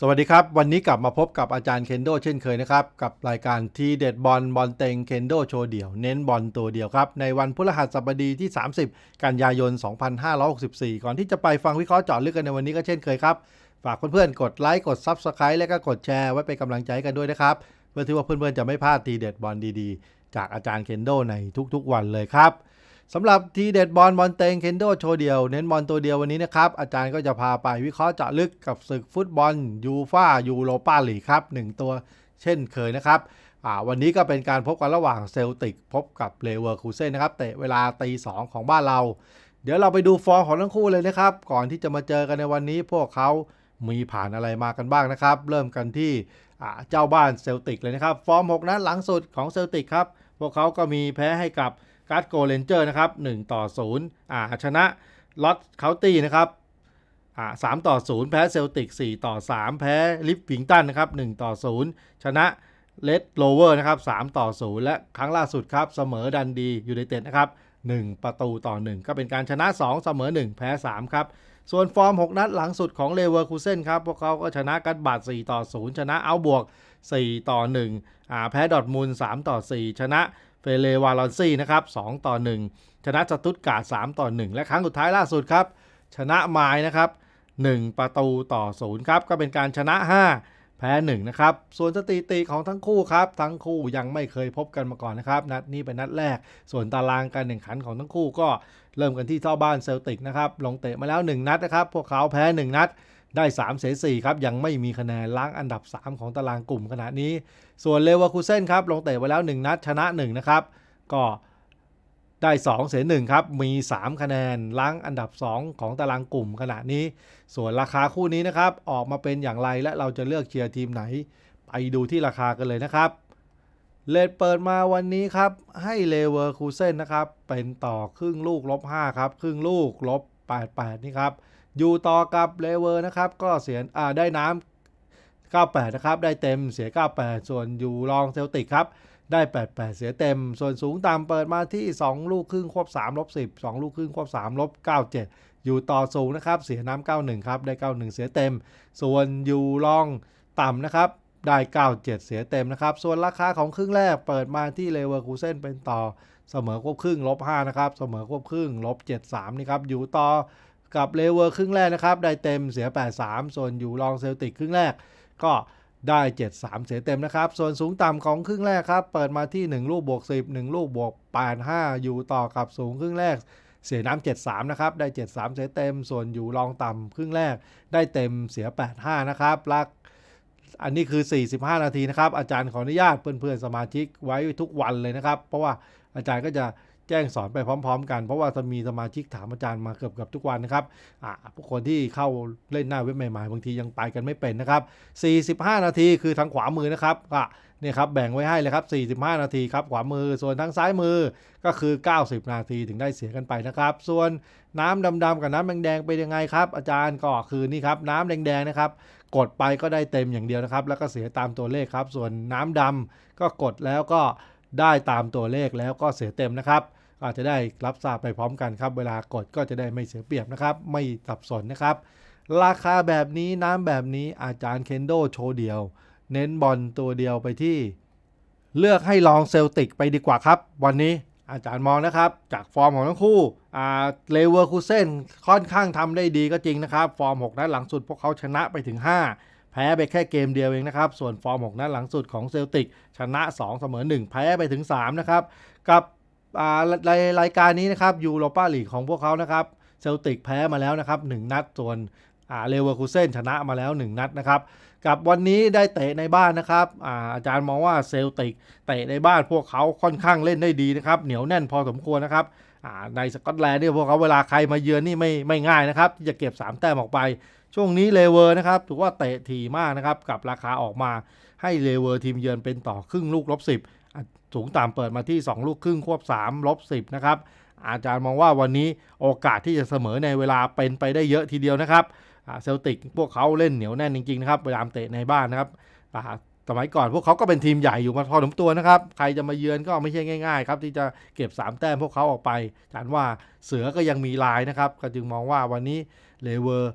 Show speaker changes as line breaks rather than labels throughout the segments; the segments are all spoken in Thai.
สวัสดีครับ วันนี้กลับมาพบกับอาจารย์เคนโดเช่นเคยนะครับ กับรายการทีเด็ดบอลบอลเต็งเคนโดโชว์เดี่ยวเน้นบอลตัวเดียวครับ ในวันพฤหัสบดีที่ 30 กันยายน 2564 ก่อนที่จะไปฟังวิเคราะห์เจาะลึกกันในวันนี้ก็เช่นเคยครับ ฝากเพื่อนๆกดไลค์กด Subscribe และก็กดแชร์ไว้เป็นกำลังใจกันด้วยนะครับ เพื่อที่ว่าเพื่อนๆจะไม่พลาดทีเด็ดบอลดีๆ จากอาจารย์เคนโดในทุกๆ วันเลยครับ สำหรับทีเด็ดบอลบอลเตงเคนโดโชว์เดียว เน้นบอลตัวเดียววันนี้นะครับ อาจารย์ก็จะพาไปวิเคราะห์เจาะลึกกับศึกฟุตบอลยูฟ่ายูโรปาลีกครับหนึ่งตัวเช่นเคยนะครับวันนี้ก็เป็นการพบกันระหว่างเซลติกพบกับเลเวอร์คูเซ่นนะครับเตะเวลาตีสองของบ้านเรา เดี๋ยวเราไปดูฟอร์มของทั้งคู่เลยนะครับ ก่อนที่จะมาเจอกันในวันนี้พวกเขามีผ่านอะไรมากันบ้างนะครับ เริ่มกันที่เจ้าบ้านเซลติกเลยนะครับ ฟอร์ม 6นัดหลังสุดของเซลติกครับพวกเขาก็มีแพ้ให้กับ การ์ดโกเลนเจอร์นะครับ1ต่อ0อ่าชนะลอตเคาน์ตี้นะครับอ่า3ต่อ 0 แพ้เซลติก 4 ต่อ 3 แพ้ลิฟวิงตันนะครับ1ต่อ 0 ชนะเลดโลเวอร์นะครับ3ต่อ 0 และครั้งล่าสุดครับ เสมอดันดียูไนเต็ดนะครับ1 ประตูต่อ 1 ก็เป็นการชนะ 2 เสมอ 1 แพ้ 3 ครับ ส่วนฟอร์ม 6 นัดหลังสุดของเลเวอร์คูเซนครับ พวกเขาก็ชนะกัตบาด4ต่อ 0 ชนะเอาบวก 4 ต่อ 1 อ่า แพ้ดอทมุนด์3ต่อ 4 ชนะ เฟเลวาลอนซี่นะครับ2ต่อ 1 ชนะสตุตการ์ด3ต่อ 1 และครั้งสุดท้ายล่าสุดครับ ชนะไม้นะครับ 1 ประตูต่อ 0 ครับ ก็เป็นการชนะ 5 แพ้ 1 นะครับ ส่วนสถิติของทั้งคู่ครับ ทั้งคู่ยังไม่เคยพบกันมาก่อนนะครับ นัดนี้เป็นนัดแรก ส่วนตารางการแข่งขันของทั้งคู่ก็เริ่มกันที่เท่าบ้านเซลติกนะครับ ลงเตะมาแล้ว 1 นัดนะครับ พวกเขาแพ้ 1 นัด ได้3เสีย4ครับ ยังไม่มีคะแนนล้างอันดับ 3 ของตารางกลุ่มขณะนี้ ส่วนเลเวอร์คูเซนครับลงเตะไปแล้ว 1 นัดชนะ 1 นะครับ ก็ได้ 2 เสีย1ครับ มี 3 คะแนนล้างอันดับ 2 ของตารางกลุ่มขณะนี้ ส่วนราคาคู่นี้นะครับ ออกมาเป็นอย่างไรและเราจะเลือกเชียร์ทีมไหน ไปดูที่ราคากันเลยนะครับเลดเปิดมาวันนี้ครับ ให้เลเวอร์คูเซนนะครับ เป็นต่อครึ่งลูกลบ5ครับ ครึ่งลูกลบ88นี่ครับ อยู่ต่อกับเลเวอร์นะครับ ก็เสียอ่าได้น้ำ98 นะครับ ได้เต็มเสีย 98 ส่วนอยู่รองเซลติกครับ ได้ 88 เสียเต็ม ส่วนสูงต่ำเปิดมาที่ 2 ลูกครึ่งควบ3ลบ10 2 ลูกครึ่งควบ3ลบ97 อยู่ต่อสูงนะครับ เสียน้ำ91 ครับ ได้ 91 เสียเต็ม ส่วนอยู่รองต่ำนะครับได้ 97 เสียเต็มนะครับ ส่วนราคาของครึ่งแรกเปิดมาที่เลเวอร์คูเซนเป็นต่อเสมอควบครึ่งลบ5นะครับ เสมอควบครึ่งลบ73นี่ครับ อยู่ต่อ กับเลเวอร์ครึ่งแรกนะครับ ได้เต็มเสีย 83 ส่วนอยู่รองเซลติกครึ่งแรก ก็ได้ 73 เสียเต็มนะครับ ส่วนสูงต่ำของครึ่งแรกครับ เปิดมาที่ 1 ลูกบวก 10 1 ลูกบวก 85 อยู่ต่อกับสูงครึ่งแรก เสียน้ำ73 นะครับ ได้ 73 เสียเต็ม ส่วนอยู่รองต่ำครึ่งแรก ได้เต็มเสีย 85 นะครับลักอันนี้คือ 45 นาทีนะครับ อาจารย์ขออนุญาตเพื่อนๆสมาชิกไว้ทุกวันเลยนะครับ เพราะว่าอาจารย์ก็จะ จ้งสอนไปพร้อม ๆ กันเพราะว่าจะมีสมาชิกถามอาจารย์มาเกือบกับทุกวันนะครับอ่าผู้คนที่เข้าเล่นหน้าเว็บใหม่ๆ บางทียังไปกันไม่เป็นนะครับ 45 นาทีคือทางขวามือนะครับก็เนี่ยครับแบ่งไว้ให้เลยครับ 45 นาทีครับขวามือส่วนทางซ้ายมือก็คือ 90 นาทีถึงได้เสียกันไปนะครับ ส่วนน้ำดำๆกับน้ำแดงๆเป็นยังไงครับ อาจารย์ก็คือนี่ครับน้ำแดงๆนะครับกดไปก็ได้เต็มอย่างเดียวนะครับ แล้วก็เสียตามตัวเลขครับ ส่วนน้ำดำก็กดแล้วก็ได้ตามตัวเลขแล้วก็เสียเต็มนะครับ อาจจะได้รับทราบไปพร้อมกันครับ เวลากดก็จะได้ไม่เสียเปรียบนะครับ ไม่สับสนนะครับ ราคาแบบนี้น้ำแบบนี้อาจารย์เคนโดโชว์เดียว เน้นบอลตัวเดียวไปที่ เลือกให้ลองเซลติกไปดีกว่าครับ วันนี้อาจารย์มองนะครับ จากฟอร์มของทั้งคู่อ่าเลเวอร์คูเซนค่อนข้างทำได้ดีก็จริงนะครับ ฟอร์ม 6 นัดหลังสุดพวกเขาชนะไปถึง 5แพ้ไปแค่เกมเดียวเองนะครับ ส่วนฟอร์ม 6 นัดหลังสุดของเซลติก ชนะ 2 เสมอ 1 แพ้ไปถึง 3 นะครับ กับ รายรายการนี้นะครับยูโรปาลีกของพวกเขานะครับเซลติกแพ้มาแล้วนะครับ1นัดส่วนเลเวอร์คูเซนชนะมาแล้ว 1 นัดนะครับ กับวันนี้ได้เตะในบ้านนะครับอาอาจารย์มองว่าเซลติกเตะในบ้านพวกเขาค่อนข้างเล่นได้ดีนะครับ เหนียวแน่นพอสมควรนะครับในสกอตแลนด์เนี่ยพวกเขาเวลาใครมาเยือนนี่ไม่ไม่ง่ายนะครับที่จะเก็บ 3 แต้มออกไป ช่วงนี้เลเวอร์นะครับถือว่าเตะถี่มากนะครับกับราคาออกมาให้เลเวอร์ทีมเยือนเป็นต่อครึ่งลูกลบสิบ สูงต่ำเปิดมาที่ 2 ลูกครึ่งควบ3ลบ10นะครับอาจารย์มองว่าวันนี้โอกาสที่จะเสมอในเวลาเป็นไปได้เยอะทีเดียวนะครับเซลติกพวกเขาเล่นเหนียวแน่นจริงๆนะครับเวลาเตะในบ้านนะครับสมัยก่อนพวกเขาก็เป็นทีมใหญ่อยู่มาพอสมตัวนะครับ ใครจะมาเยือนก็ไม่ใช่ง่ายๆครับที่จะเก็บ 3 แต้มพวกเขาออกไปอาจารย์ว่าเสือก็ยังมีลายนะครับ ก็จึงมองว่าวันนี้เลเวอร์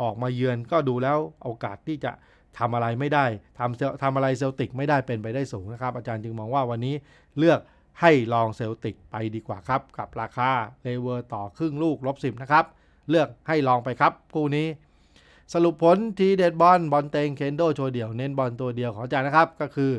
ออกมาเยือนก็ดูแล้วโอกาสที่จะ ทำอะไรไม่ได้ทำเซลทำอะไรเซลติกไม่ได้เป็นไปได้สูงนะครับ อาจารย์จึงมองว่าวันนี้เลือกให้ลองเซลติกไปดีกว่าครับ กับราคาเลเวอร์ต่อครึ่งลูกลบสินะครับ เลือกให้ลองไปครับคู่นี้ สรุปผลทีเด็ดบอลบอลเตงเคนโดโชว์เดี่ยวเน้นบอลตัวเดียวของอาจารย์นะครับ ก็คือ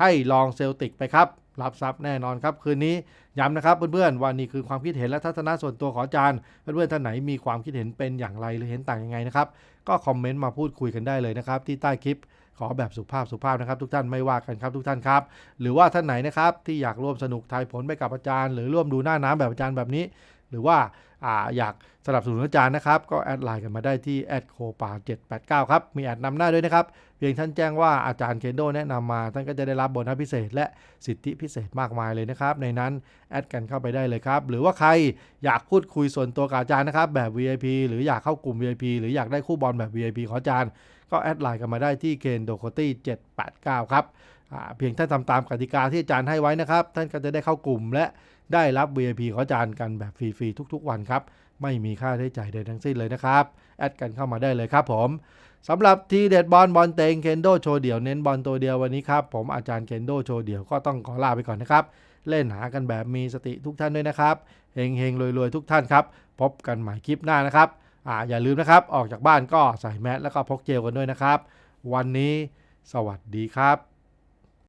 ให้ลองเซลติกไปครับ รับทรัพย์แน่นอนครับ คืนนี้ย้ำนะครับเพื่อนๆว่านี่คือความคิดเห็นและทัศนะส่วนตัวของอาจารย์ เพื่อนๆท่านไหนมีความคิดเห็นเป็นอย่างไรหรือเห็นต่างยังไงนะครับ ก็คอมเมนต์มาพูดคุยกันได้เลยนะครับ ที่ใต้คลิปขอแบบสุภาพสุภาพนะครับ ทุกท่านไม่ว่ากันครับทุกท่านครับ หรือว่าท่านไหนนะครับที่อยากร่วมสนุกทายผลไปกับอาจารย์ หรือร่วมดูหน้าน้ำแบบอาจารย์แบบนี้ หรือว่า ออยากสนับสนุนอาจารย์นะครับ ก็แอดไลน์กันมาได้ที่แอดโคปา789 ครับ มีแอดนำหน้าด้วยนะครับ เพียงท่านแจ้งว่าอาจารย์เคนโดแนะนำมา ท่านก็จะได้รับโบนัสพิเศษ และสิทธิพิเศษมากมายเลยนะครับ ในนั้นแอดกันเข้าไปได้เลยครับ หรือว่าใครอยากพูดคุยส่วนตัวกับอาจารย์นะครับ แบบ VIP หรืออยากเข้ากลุ่ม VIP หรืออยากได้คู่บอลแบบ VIP ของอาจารย์ ก็แอดไลน์กันมาได้ที่เคนโดโคตี้789 ครับเพียงท่านทำตามกติกาที่อาจารย์ให้ไว้นะครับ ท่านก็จะได้เข้ากลุ่มและ ได้รับ VIP ขอจารย์กันแบบฟรีๆทุกๆ วันครับ ไม่มีค่าใช้จ่ายใดทั้งสิ้นเลยนะครับ แอดกันเข้ามาได้เลยครับผมสำหรับทีเด็ดบอลบอลเตงเคนโดโชว์เดี่ยวเน้นบอลตัวเดียววันนี้ครับ ผมอาจารย์เคนโดโชว์เดี่ยวก็ต้องขอลาไปก่อนนะครับ เล่นหากันแบบมีสติทุกท่านด้วยนะครับเฮงเฮงรวยๆทุกท่านครับ พบกันใหม่คลิปหน้านะครับอ่าอย่าลืมนะครับ ออกจากบ้านก็ใส่แมสแล้วก็พกเจลกันด้วยนะครับ วันนี้ สวัสดีครับ